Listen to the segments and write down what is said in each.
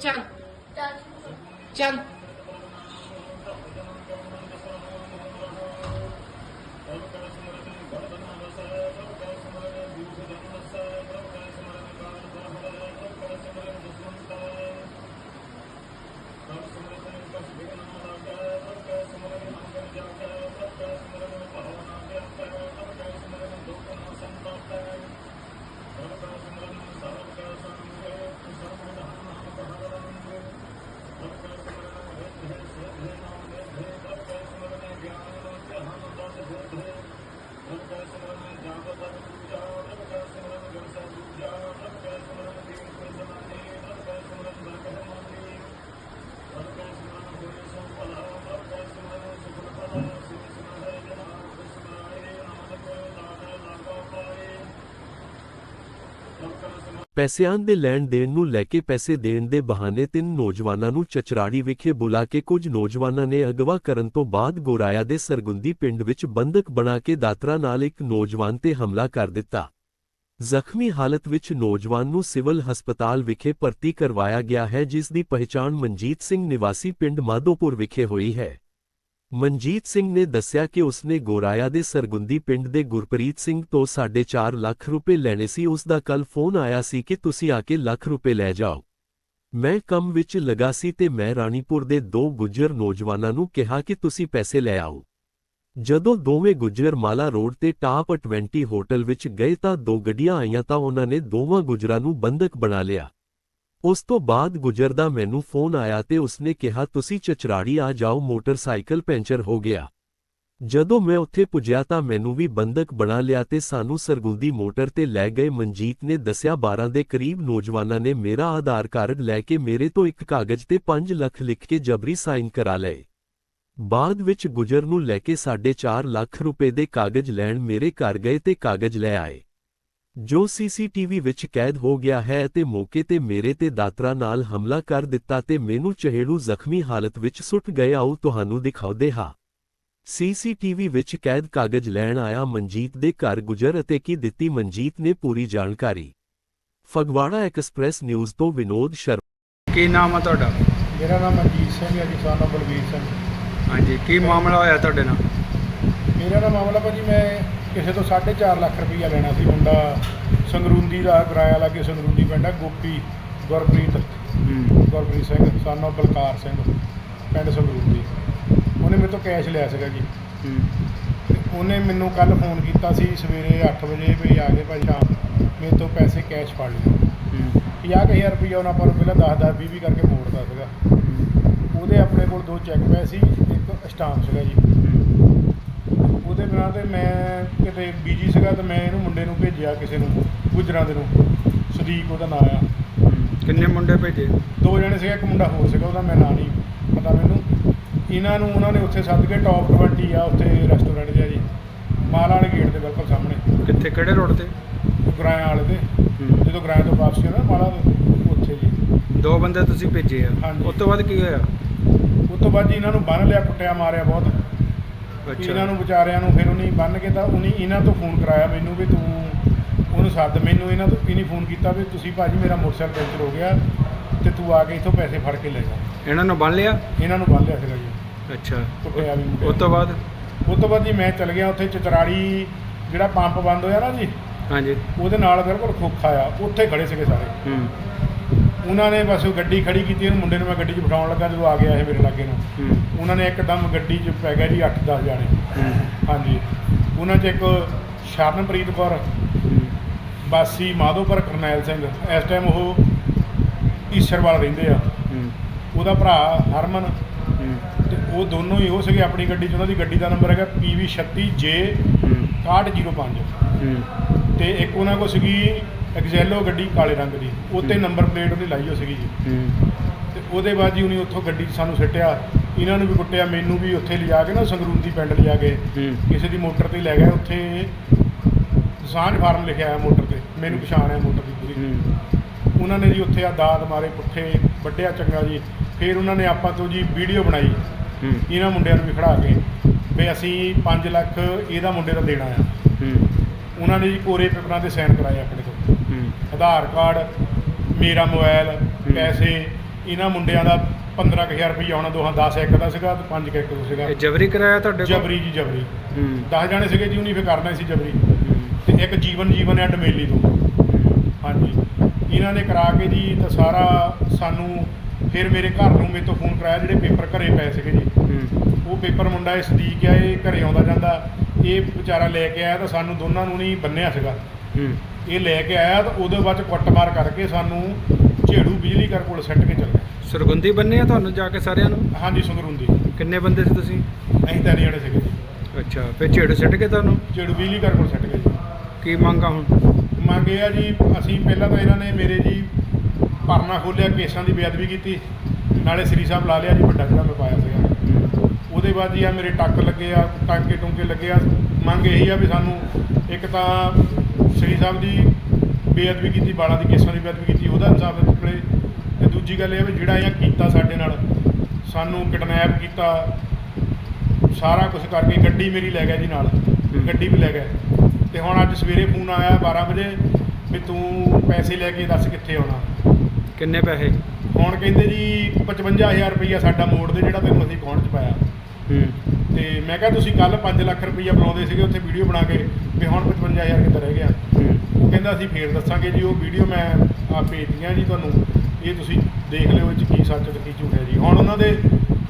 ਚੱਲ ਚੱਲ ਪੈਸਿਆਂ ਦੇ ਲੈਣ ਦੇਣ ਨੂੰ ਲੈ ਕੇ ਪੈਸੇ ਦੇਣ ਦੇ ਬਹਾਨੇ ਤਿੰਨ ਨੌਜਵਾਨਾਂ ਨੂੰ ਚਚਰਾੜੀ ਵਿਖੇ ਬੁਲਾ ਕੇ ਕੁਝ ਨੌਜਵਾਨਾਂ ਨੇ ਅਗਵਾ ਕਰਨ ਤੋਂ ਬਾਅਦ ਗੋਰਾਇਆ ਦੇ ਸਰਗੁੰਦੀ ਪਿੰਡ ਵਿੱਚ ਬੰਦਕ ਬਣਾ ਕੇ ਦਾਤਰਾ ਨਾਲ ਇੱਕ ਨੌਜਵਾਨ ਤੇ ਹਮਲਾ ਕਰ ਦਿੱਤਾ। ਜ਼ਖਮੀ ਹਾਲਤ ਵਿੱਚ ਨੌਜਵਾਨ ਨੂੰ ਸਿਵਲ ਹਸਪਤਾਲ ਵਿਖੇ ਭਰਤੀ ਕਰਵਾਇਆ ਗਿਆ ਹੈ, ਜਿਸ ਦੀ ਪਹਿਚਾਣ ਮਨਜੀਤ ਸਿੰਘ ਨਿਵਾਸੀ ਪਿੰਡ ਮਾਧੋਪੁਰ ਵਿਖੇ ਹੋਈ ਹੈ। ਮਨਜੀਤ ਸਿੰਘ ਨੇ ਦੱਸਿਆ ਕਿ ਉਸਨੇ ਗੋਰਾਇਆ ਦੇ ਸਰਗੁੰਦੀ ਪਿੰਡ ਦੇ ਗੁਰਪ੍ਰੀਤ ਸਿੰਘ ਤੋਂ 4.5 ਲੱਖ ਰੁਪਏ ਲੈਣੇ ਸੀ। ਉਸ ਦਾ ਕੱਲ ਫੋਨ ਆਇਆ ਸੀ ਕਿ ਤੁਸੀਂ ਆ ਕੇ ਲੱਖ ਰੁਪਏ ਲੈ ਜਾਓ। ਮੈਂ ਕੰਮ ਵਿੱਚ ਲਗਾ ਸੀ ਤੇ ਮੈਂ ਰਾਣੀਪੁਰ ਦੇ ਦੋ ਗੁੱਜਰ ਨੌਜਵਾਨਾਂ ਨੂੰ ਕਿਹਾ ਕਿ ਤੁਸੀਂ ਪੈਸੇ ਲੈ ਆਓ। ਜਦੋਂ ਦੋਵੇਂ ਗੁੱਜਰ ਮਾਲਾ ਰੋਡ ਤੇ ਟਾਪ 20 ਹੋਟਲ ਵਿੱਚ ਗਏ ਤਾਂ ਦੋ ਗੱਡੀਆਂ ਆਈਆਂ ਤਾਂ ਉਹਨਾਂ ਨੇ ਦੋਵਾਂ ਗੁੱਜਰਾਂ ਨੂੰ ਬੰਦਕ ਬਣਾ ਲਿਆ। ਉਸ ਤੋਂ ਬਾਅਦ ਗੁਜਰ ਦਾ ਮੈਨੂੰ ਫੋਨ ਆਇਆ ਤੇ ਉਸਨੇ ਕਿਹਾ, ਤੁਸੀਂ ਚਚਰਾੜੀ ਆ ਜਾਓ, ਮੋਟਰਸਾਈਕਲ ਪੈਂਚਰ ਹੋ ਗਿਆ। ਜਦੋਂ ਮੈਂ ਉੱਥੇ ਪੁੱਜਿਆ ਤਾਂ ਮੈਨੂੰ ਵੀ ਬੰਦਕ ਬਣਾ ਲਿਆ ਤੇ ਸਾਨੂੰ ਸਰਗੁੰਦੀ ਮੋਟਰ ਤੇ ਲੈ ਗਏ। ਮਨਜੀਤ ਨੇ ਦੱਸਿਆ 12 ਦੇ ਕਰੀਬ ਨੌਜਵਾਨਾਂ ਨੇ ਮੇਰਾ ਆਧਾਰ ਕਾਰਡ ਲੈ ਕੇ ਮੇਰੇ ਤੋਂ ਇੱਕ ਕਾਗਜ਼ ਤੇ 5 ਲੱਖ ਲਿਖ ਕੇ ਜਬਰੀ ਸਾਈਨ ਕਰਾ ਲਏ। ਬਾਅਦ ਵਿੱਚ ਗੁਜਰ ਨੂੰ ਲੈ ਕੇ 4.5 ਲੱਖ ਰੁਪਏ ਦੇ ਕਾਗਜ਼ ਲੈਣ ਮੇਰੇ ਘਰ ਗਏ ਤੇ ਕਾਗਜ਼ ਲੈ ਆਏ। ਜੋ ਸੀਸੀਟੀਵੀ ਵਿੱਚ ਕੈਦ ਹੋ ਗਿਆ ਹੈ ਤੇ ਮੌਕੇ ਤੇ ਮੇਰੇ ਤੇ ਦਾਤਰਾ ਨਾਲ ਹਮਲਾ ਕਰ ਦਿੱਤਾ ਤੇ ਮੈਨੂੰ ਚਹੇੜੂ ਜ਼ਖਮੀ ਹਾਲਤ ਵਿੱਚ ਸੁੱਟ ਗਏ। ਆਓ ਤੁਹਾਨੂੰ ਦਿਖਾਉਂਦੇ ਹਾਂ। ਸੀਸੀਟੀਵੀ ਵਿੱਚ ਕੈਦ ਕਾਗਜ਼ ਲੈਣ ਆਇਆ ਮਨਜੀਤ ਦੇ ਘਰ ਗੁਜਰ ਅਤੇ ਕੀ ਦਿੱਤੀ ਮਨਜੀਤ ਨੇ ਪੂਰੀ ਜਾਣਕਾਰੀ। ਫਗਵਾੜਾ ਐਕਸਪ੍ਰੈਸ ਨਿਊਜ਼ ਤੋਂ ਵਿਨੋਦ ਸ਼ਰਮਾ ਕੀ ਨਾਮ ਆ ਤੁਹਾਡਾ? ਮੇਰਾ ਨਾਮ ਮਨਜੀਤ ਸਿੰਘ ਹੈ ਜੀ ਸਾਨਾ ਬਲਵੀਰ ਸਿੰਘ। ਹਾਂਜੀ ਕੀ ਮਾਮਲਾ ਹੋਇਆ ਤੁਹਾਡੇ ਨਾਲ? ਮੇਰਾ ਨਾਮ ਮਾਮਲਾ ਭਾਜੀ ਮੈਂ ਕਿਸੇ ਤੋਂ 4.5 ਲੱਖ ਰੁਪਈਆ ਲੈਣਾ ਸੀ ਮੁੰਡਾ। ਸੰਗਰੂੰਦੀ ਦਾ ਕਿਰਾਇਆ ਲਾ ਕੇ ਸੰਗਰੂੰਦੀ ਪਿੰਡ ਹੈ ਗੋਪੀ ਗੁਰਪ੍ਰੀਤ ਹੂੰ। ਗੁਰਪ੍ਰੀਤ ਸਿੰਘ ਸਾਨਾ ਬਲਕਾਰ ਸਿੰਘ ਪਿੰਡ ਸੰਗਰੂੰਦੀ। ਉਹਨੇ ਮੇਰੇ ਤੋਂ ਕੈਸ਼ ਲਿਆ ਸੀਗਾ ਜੀ। ਉਹਨੇ ਮੈਨੂੰ ਕੱਲ ਫੋਨ ਕੀਤਾ ਸੀ ਸਵੇਰੇ 8 ਵਜੇ ਵੀ ਆ ਗਏ ਭਾਈ ਸ਼ਾਮ। ਮੇਰੇ ਤੋਂ ਪੈਸੇ ਕੈਸ਼ ਫੜ ਲਏ। ਹੂੰ। 50000 ਰੁਪਈਆ ਉਹਨਾਂ ਨੂੰ ਪਹਿਲਾਂ 10 10 20 20 ਕਰਕੇ ਮੋੜਦਾ ਸੀਗਾ। ਉਹਦੇ ਆਪਣੇ ਕੋਲ ਦੋ ਚੈੱਕ ਪਏ ਸੀ ਇੱਕ ਸਟਾਂਪ ਸੀਗਾ ਜੀ। ਉਹਦੇ ਬਿਨਾਂ ਤੇ ਮੈਂ ਕਿਤੇ ਬੀਜੀ ਸੀਗਾ ਤੇ ਮੈਂ ਇਹਨੂੰ ਮੁੰਡੇ ਨੂੰ ਭੇਜਿਆ ਕਿਸੇ ਨੂੰ ਗੁਜਰਾਂ ਦੇ ਨੂੰ। ਸਦੀਕ ਉਹਦਾ ਨਾਂ ਆ। ਕਿੰਨੇ ਮੁੰਡੇ ਭੇਜੇ? ਦੋ ਜਣੇ ਸੀਗੇ ਇੱਕ ਮੁੰਡਾ ਹੋਰ ਸੀਗਾ ਉਹਦਾ ਮੈਂ ਨਾਂ ਨਹੀਂ ਪਤਾ ਮੈਨੂੰ। ਇਹਨਾਂ ਨੂੰ ਉਹਨਾਂ ਨੇ ਉੱਥੇ ਸੱਦ ਕੇ ਟੌਪ 20 ਆ ਉੱਥੇ ਰੈਸਟੋਰੈਂਟ ਜਿਹਾ ਜੀ। ਮਾਲਾ ਵਾਲੇ ਗੇਟ ਦੇ ਬਿਲਕੁਲ ਸਾਹਮਣੇ। ਕਿੱਥੇ ਕਿਹੜੇ ਰੋਡ ਤੇ? ਗਰਾਇਆ ਵਾਲੇ ਦੇ। ਹੂੰ। ਜਦੋਂ ਗਰਾਇਆ ਤੋਂ ਵਾਪਸੀ ਆਉਣਾ ਮਾਲਾ ਦੇ ਉੱਥੇ ਜੀ। ਦੋ ਬੰਦੇ ਤੁਸੀਂ ਭੇਜੇ ਆ। ਹਾਂਜੀ। ਉਸ ਤੋਂ ਬਾਅਦ ਕੀ ਹੋਇਆ? ਉਸ ਤੋਂ ਬਾਅਦ ਜੀ ਇਹਨਾਂ ਨੂੰ ਬੰਨ ਲਿਆ ਕੁੱਟਿਆ ਮਾਰਿਆ ਬਹੁਤ। ਇਹਨਾਂ ਨੂੰ ਵਿਚਾਰਿਆਂ ਨੂੰ ਫਿਰ ਉਹਨੇ ਬੰਨ ਕੇ ਤਾਂ ਉਹਨੇ ਇਹਨਾਂ ਤੋਂ ਫੋਨ ਕਰਾਇਆ ਮੈਨੂੰ ਵੀ ਤੂੰ ਉਹਨੂੰ ਸੱਦ। ਮੈਨੂੰ ਇਹਨਾਂ ਤੋਂ ਇਹਨੇ ਫੋਨ ਕੀਤਾ ਵੀ ਤੁਸੀਂ ਭਾਜੀ ਮੇਰਾ ਮੋਟਰਸਾਈਕਲ ਪੈਂਚਰ ਹੋ ਗਿਆ ਤੇ ਤੂੰ ਆ ਕੇ ਇੱਥੋਂ ਪੈਸੇ ਫੜ ਕੇ ਲੈ ਜਾ। ਇਹਨਾਂ ਨੂੰ ਬੰਨ ਲਿਆ? ਇਹਨਾਂ ਨੂੰ ਬੰਨ ਲਿਆ ਸੀਗਾ ਜੀ ਅੱਛਾ। ਕੁੱਟਿਆ ਵੀ ਉਸ ਤੋਂ ਬਾਅਦ? ਉਸ ਤੋਂ ਬਾਅਦ ਜੀ ਮੈਂ ਚਲ ਗਿਆ ਉੱਥੇ ਚਤਰਾੜੀ ਜਿਹੜਾ ਪੰਪ ਬੰਦ ਹੋਇਆ ਨਾ ਜੀ ਹਾਂਜੀ। ਉਹਦੇ ਨਾਲ ਬਿਲਕੁਲ ਖੋਖਾ ਆ। ਉੱਥੇ ਖੜੇ ਸੀਗੇ ਸਾਰੇ। ਹੂੰ। ਉਹਨਾਂ ਨੇ ਬਸ ਉਹ ਗੱਡੀ ਖੜੀ ਕੀਤੀ ਇਹਨੂੰ ਮੁੰਡੇ ਨੂੰ ਮੈਂ ਗੱਡੀ 'ਚ ਬਿਠਾਉਣ ਲੱਗਾ ਜਦੋਂ ਆ ਗਿਆ ਇਹ ਮੇਰੇ ਲਾਗੇ ਨੂੰ। ਉਹਨਾਂ ਨੇ ਇੱਕਦਮ ਗੱਡੀ 'ਚ ਪੈ ਗਿਆ ਜੀ 8-10 ਜਾਣੇ। ਹਾਂਜੀ। ਉਹਨਾਂ 'ਚ ਇੱਕ ਸ਼ਰਨਪ੍ਰੀਤ ਕੌਰ। ਬਾਸੀ ਮਾਧੋਪੁਰ ਕਰਨੈਲ ਸਿੰਘ ਇਸ ਟਾਈਮ ਉਹ ਈਸ਼ਰਵਾਲ ਰਹਿੰਦੇ ਆ। ਉਹਦਾ ਭਰਾ ਹਰਮਨ। ਤੇ ਉਹ ਦੋਨੋਂ ਹੀ ਉਹ ਸੀਗੇ ਆਪਣੀ ਗੱਡੀ 'ਚ ਉਹਨਾਂ ਦੀ ਗੱਡੀ ਦਾ ਨੰਬਰ ਹੈਗਾ PV36J ਹੂੰ। 6105 ਹੂੰ। ਤੇ ਇੱਕ ਉਹਨਾਂ ਕੋਲ ਸੀਗੀ ਐਗਜ਼ੈਲੋ ਗੱਡੀ ਕਾਲੇ ਰੰਗ ਦੀ। ਉੱਤੇ ਹੂੰ। ਨੰਬਰ ਪਲੇਟ ਉਹਦੀ ਲਾਈ ਹੋ ਸੀਗੀ ਜੀ। ਹੂੰ। ਤੇ ਉਹਦੇ ਬਾਅਦ ਜੀ ਉਹਨੇ ਉੱਥੋਂ ਗੱਡੀ 'ਚ ਸਾਨੂੰ ਸਿੱਟਿਆ। ਇਹਨਾਂ ਨੂੰ ਵੀ ਕੁੱਟਿਆ ਮੈਨੂੰ ਵੀ ਉੱਥੇ ਲਿਜਾ ਕੇ ਨਾ ਸੰਗਰੂੰਦੀ ਪਿੰਡ ਲਿਜਾ ਕੇ। ਹੂੰ। ਕਿਸੇ ਦੀ ਮੋਟਰ ਤੇ ਲੈ ਗਏ ਉੱਥੇ ਸਾਂਝ ਫਾਰਮ ਲਿਖਿਆ ਹੋਇਆ ਮੋਟਰ ਤੇ। ਮੈਨੂੰ ਪਛਾਣ ਹੈ ਮੋਟਰ ਦੀ ਪੂਰੀ। ਹੂੰ। ਉਹਨਾਂ ਨੇ ਜੀ ਉੱਥੇ ਆ ਦਾਦ ਮਾਰੇ ਪੁੱਠੇ ਵੱਡਿਆ ਚੰਗਾ ਜੀ। ਫਿਰ ਉਹਨਾਂ ਨੇ ਆਪਾਂ ਤੋਂ ਜੀ ਵੀਡੀਓ ਬਣਾਈ। ਹੂੰ। ਇਹਨਾਂ ਮੁੰਡਿਆਂ ਨੂੰ ਵੀ ਖੜਾ ਕੇ ਵੀ ਅਸੀਂ 5 ਲੱਖ ਇਹਦਾ ਮੁੰਡੇ ਦਾ ਦੇਣਾ ਆ। ਹੂੰ। ਉਹਨਾਂ ਨੇ ਜੀ ਕੋਰੇ ਪੇਪਰਾਂ ਤੇ ਸਾਈਨ ਕਰਾਏ ਆਪਣੇ ਤੋਂ। ਹੂੰ ਆਧਾਰ ਕਾਰਡ ਮੇਰਾ ਮੋਬਾਈਲ ਪੈਸੇ ਇਹਨਾਂ ਮੁੰਡਿਆਂ ਦਾ 15000 ਰੁਪਈਆ ਆਉਣਾ ਦੋਹਾਂ 10 ਇੱਕ ਦਾ ਸੀਗਾ ਤੇ 5 ਇੱਕ ਦਾ ਸੀਗਾ। ਇਹ ਜਬਰੀ ਕਰਾਇਆ ਤੁਹਾਡੇ ਕੋਲ? ਜਬਰੀ ਜੀ ਜਬਰੀ। ਹੂੰ। 10 ਜਾਣੇ ਸੀਗੇ ਜੀ ਉਹਨੇ ਫੇ ਕਰਨਾ ਸੀ ਜਬਰੀ। ਤੇ ਇੱਕ ਜੀਵਨ ਜੀਵਨ ਹੈ ਡਮੇਲੀ ਤੋਂ। ਹਾਂਜੀ। ਇਹਨਾਂ ਨੇ ਕਰਾ ਕੇ ਜੀ ਤਾਂ ਸਾਰਾ ਸਾਨੂੰ ਫਿਰ ਮੇਰੇ ਘਰ ਨੂੰ ਮੇਰੇ ਤੋਂ ਫੋਨ ਕਰਾਇਆ ਜਿਹੜੇ ਪੇਪਰ ਘਰੇ ਪਏ ਸੀਗੇ ਜੀ। ਉਹ ਪੇਪਰ ਮੁੰਡਾ ਇਹ ਸਦੀਕ ਆ ਇਹ ਘਰੇ ਆਉਂਦਾ ਜਾਂਦਾ। ਇਹ ਵਿਚਾਰਾ ਲੈ ਕੇ ਆਇਆ ਤਾਂ ਸਾਨੂੰ ਦੋਨਾਂ ਨੂੰ ਨਹੀਂ ਬੰਨਿਆ ਸੀਗਾ। ਇਹ ਲੈ ਕੇ ਆਇਆ ਤਾਂ ਉਹਦੇ ਬਾਅਦ ਕੁੱਟਮਾਰ ਕਰਕੇ ਸਾਨੂੰ ਝੇੜੂ ਬਿਜਲੀ ਘਰ ਕੋਲ ਸੱਟ ਕੇ ਚੱਲ। ਗਿਆ ਸਰਗੁੰਦੀ ਬੰਨੇ ਆ ਤੁਹਾਨੂੰ ਜਾ ਕੇ ਸਾਰਿਆਂ ਨੂੰ? ਹਾਂਜੀ ਸੰਗਰੂੰਦੀ ਕਿੰਨੇ ਬੰਦੇ ਸੀ ਤੁਸੀਂ? ਅਸੀਂ ਤਾਂ ਜਿਹੜੇ ਸੀਗੇ। ਅੱਛਾ ਫਿਰ ਝੇੜ ਸਿੱਟ ਕੇ ਤੁਹਾਨੂੰ? ਝੇੜੂ ਬਿਜਲੀ ਘਰ ਕੋਲ ਸੱਟ ਗਏ ਕੀ ਮੰਗਾ ਹੁਣ? ਮੰਗੇ ਆ ਜੀ ਅਸੀਂ ਪਹਿਲਾਂ ਤਾਂ ਇਹਨਾਂ ਨੇ ਮੇਰੇ ਜੀ ਪਰਨਾ ਖੋਲਿਆ ਕੇਸਾਂ ਦੀ ਬੇਅਦਬੀ ਕੀਤੀ। ਨਾਲੇ ਸ੍ਰੀ ਸਾਹਿਬ ਲਾ ਲਿਆ ਜੀ ਵੱਡਾ ਜਿਹੜਾ ਮੈਂ ਪਾਇਆ ਸੀਗਾ। ਉਹਦੇ ਬਾਅਦ ਜੀ ਆ ਮੇਰੇ ਟੱਕ ਲੱਗੇ ਆ ਟਾਂਕੇ ਟੁੰਕੇ ਲੱਗੇ ਆ। ਮੰਗ ਇਹੀ ਆ ਵੀ ਸਾਨੂੰ ਇੱਕ ਤਾਂ ਸ੍ਰੀ ਸਾਹਿਬ ਦੀ ਬੇਅਦਬੀ ਕੀਤੀ ਬਾਲਾਂ ਦੀ ਕੇਸਾਂ ਦੀ ਬੇਅਦਬੀ ਕੀਤੀ ਉਹਦਾ ਇਨਸਾਫ ਨਿਕਲੇ ਤੇ ਦੂਜੀ ਗੱਲ ਇਹ ਵੀ ਜਿਹੜਾ ਇਹ ਕੀਤਾ ਸਾਡੇ ਨਾਲ ਸਾਨੂੰ ਕਿਡਨੈਪ ਕੀਤਾ ਸਾਰਾ ਕੁਝ ਕਰਕੇ ਗੱਡੀ ਮੇਰੀ ਲੈ ਗਿਆ ਜੀ ਨਾਲ ਗੱਡੀ ਵੀ ਲੈ ਗਏ ਤੇ ਹੁਣ ਅੱਜ ਸਵੇਰੇ ਫੋਨ ਆਇਆ 12 ਵਜੇ ਵੀ ਤੂੰ ਪੈਸੇ ਲੈ ਕੇ ਦੱਸ ਕਿੱਥੇ ਆਉਣਾ। ਕਿੰਨੇ ਪੈਸੇ? ਹੁਣ ਕਹਿੰਦੇ ਜੀ 55000 ਰੁਪਈਆ ਸਾਡਾ ਮੋੜ ਦੇ ਜਿਹੜਾ ਤੈਨੂੰ ਅਸੀਂ ਅਕਾਊਂਟ 'ਚ ਪਾਇਆ ਤੇ ਮੈਂ ਕਿਹਾ ਤੁਸੀਂ ਕੱਲ 5 ਲੱਖ ਰੁਪਈਆ ਬੁਲਾਉਂਦੇ ਸੀਗੇ ਉੱਥੇ ਵੀਡੀਓ ਬਣਾ ਕੇ ਵੀ ਹੁਣ 55000 ਕਿੱਧਰ ਰਹਿ ਗਿਆ ਹੂੰ ਕਹਿੰਦਾ ਅਸੀਂ ਫੇਰ ਦੱਸਾਂਗੇ ਜੀ ਉਹ ਵੀਡੀਓ ਮੈਂ ਆ ਭੇਜਤੀਆਂ ਜੀ ਤੁਹਾਨੂੰ। ਇਹ ਤੁਸੀਂ ਦੇਖ ਲਿਓ ਇਹ 'ਚ ਕੀ ਸੱਚ ਤੇ ਕੀ ਝੂਠ ਹੈ ਜੀ। ਹੁਣ ਉਹਨਾਂ ਦੇ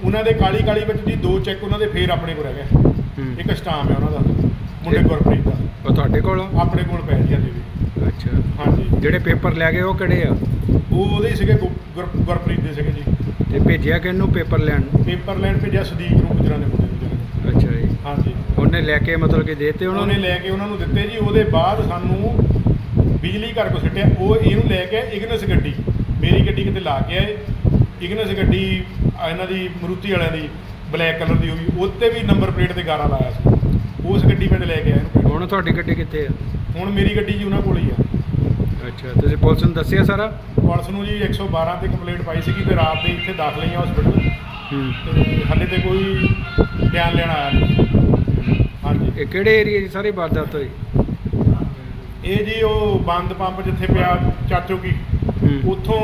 ਉਹਨਾਂ ਦੇ ਕਾਲੀ ਕਾਲੀ ਵਿੱਚ ਜੀ ਦੋ ਚੈੱਕ ਉਹਨਾਂ ਦੇ ਫੇਰ ਆਪਣੇ ਕੋਲ ਰਹਿ ਗਏ। ਇੱਕ ਸਟਾਮ ਹੈ ਉਹਨਾਂ ਦਾ ਮੁੰਡੇ ਗੁਰਪ੍ਰੀਤ ਦਾ। ਉਹ ਤੁਹਾਡੇ ਕੋਲ? ਆਪਣੇ ਕੋਲ ਪੈ ਜੀ ਹਜੇ ਵੀ ਅੱਛਾ। ਹਾਂਜੀ। ਜਿਹੜੇ ਪੇਪਰ ਲੈ ਗਏ ਉਹ ਕਿਹੜੇ ਆ? ਉਹ ਉਹਦੇ ਸੀਗੇ ਗੁਰ- ਗੁਰ- ਗੁਰਪ੍ਰੀਤ ਦੇ ਸੀਗੇ ਜੀ। ਤੇ ਭੇਜਿਆ ਕਿਹਨੂੰ ਪੇਪਰ ਲੈਣ? ਪੇਪਰ ਲੈਣ ਭੇਜਿਆ ਸਦੀਕ ਨੂੰ ਗੁਜਰਾਂ ਦੇ ਮੁੰਡੇ ਨੂੰ ਅੱਛਾ ਜੀ। ਹਾਂਜੀ। ਉਹਨੇ ਲੈ ਕੇ ਮਤਲਬ ਕਿ ਦੇਤੇ ਉਹਨਾਂ ਉਹਨੇ ਨੂੰ ਲੈ ਕੇ ਉਹਨਾਂ ਨੂੰ ਦਿੱਤੇ ਜੀ ਉਹਦੇ ਬਾਅਦ ਸਾਨੂੰ ਬਿਜਲੀ ਘਰ ਕੋ ਸਿੱਟਿਆ ਉਹ ਇਹਨੂੰ ਲੈ ਕੇ ਇਗਨਸ ਗੱਡੀ ਮੇਰੀ ਗੱਡੀ ਕਿਤੇ ਲਾ ਕੇ ਆਏ। ਇਗਨਸ ਗੱਡੀ ਇਹਨਾਂ ਦੀ ਮਰੂਤੀ ਵਾਲਿਆਂ ਦੀ ਬਲੈਕ ਕਲਰ ਦੀ ਹੋਈ ਉੱਤੇ ਵੀ ਨੰਬਰ ਪਲੇਟ ਤੇ ਗਾਰਾ ਲਾਇਆ ਸੀ। ਉਸ ਗੱਡੀ ਵਿੱਚ ਲੈ ਕੇ ਆਏ ਹੁਣ ਤੁਹਾਡੀ ਗੱਡੀ ਕਿੱਥੇ ਆ? ਹੁਣ ਮੇਰੀ ਗੱਡੀ ਜੀ ਉਹਨਾਂ ਕੋਲ ਹੀ ਆ। ਅੱਛਾ ਤੁਸੀਂ ਪੁਲਿਸ ਨੂੰ ਦੱਸਿਆ ਸਾਰਾ? ਪੁਲਿਸ ਨੂੰ ਜੀ 112 ਤੇ ਕੰਪਲੇਂਟ ਪਾਈ ਸੀਗੀ ਤੇ ਰਾਤ ਦੇ ਇੱਥੇ ਦਾਖਲ ਹੀ ਆ ਹਸਪੀਟਲ ਹੂੰ। ਤੇ ਹਾਲੇ ਤੇ ਕੋਈ ਬਿਆਨ ਲੈਣ ਆਇਆ ਨਹੀਂ। ਹਾਂਜੀ। ਇਹ ਕਿਹੜੇ ਏਰੀਆ 'ਚ ਸਾਰੀ ਵਾਰਦਾਤ ਹੋਈ? ਇਹ ਜੀ ਉਹ ਬੰਦ ਪੰਪ ਜਿੱਥੇ ਪਿਆ ਚਾਚੋ ਕੀ ਉੱਥੋਂ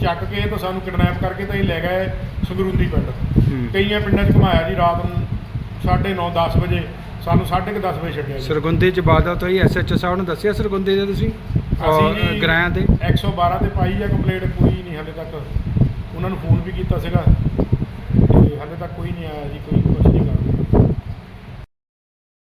ਚੱਕ ਕੇ ਤਾਂ ਸਾਨੂੰ ਕਿਡਨੈਪ ਕਰਕੇ ਤਾਂ ਇਹ ਲੈ ਗਏ ਸੰਗਰੂੰਦੀ ਪਿੰਡ। ਕਈਆਂ ਪਿੰਡਾਂ 'ਚ ਘੁਮਾਇਆ ਜੀ ਰਾਤ ਨੂੰ 9:30 10 ਵਜੇ ਸਾਨੂੰ 10:30 ਵਜੇ ਛੱਡਿਆ ਜੀ। ਸਰਗੁੰਦੀ 'ਚ ਵਾਰਦਾਤ ਹੋਈ ਐਸਐਚਓ ਸਾਹਿਬ ਨੂੰ ਦੱਸਿਆ ਸਰਗੁੰਦੀ ਦੇ ਤੁਸੀਂ? ਅਸੀਂ ਗ੍ਰਾਂ ਤੇ? 112 ਤੇ ਪਾਈ ਆ ਕੰਪਲੇਂਟ ਕੋਈ ਨਹੀਂ ਹਾਲੇ ਤੱਕ। ਉਹਨਾਂ ਨੂੰ ਫੋਨ ਵੀ ਕੀਤਾ ਸੀਗਾ। ਤੇ ਹਾਲੇ ਤੱਕ ਕੋਈ ਨਹੀਂ ਆਇਆ ਜੀ ਕੋਈ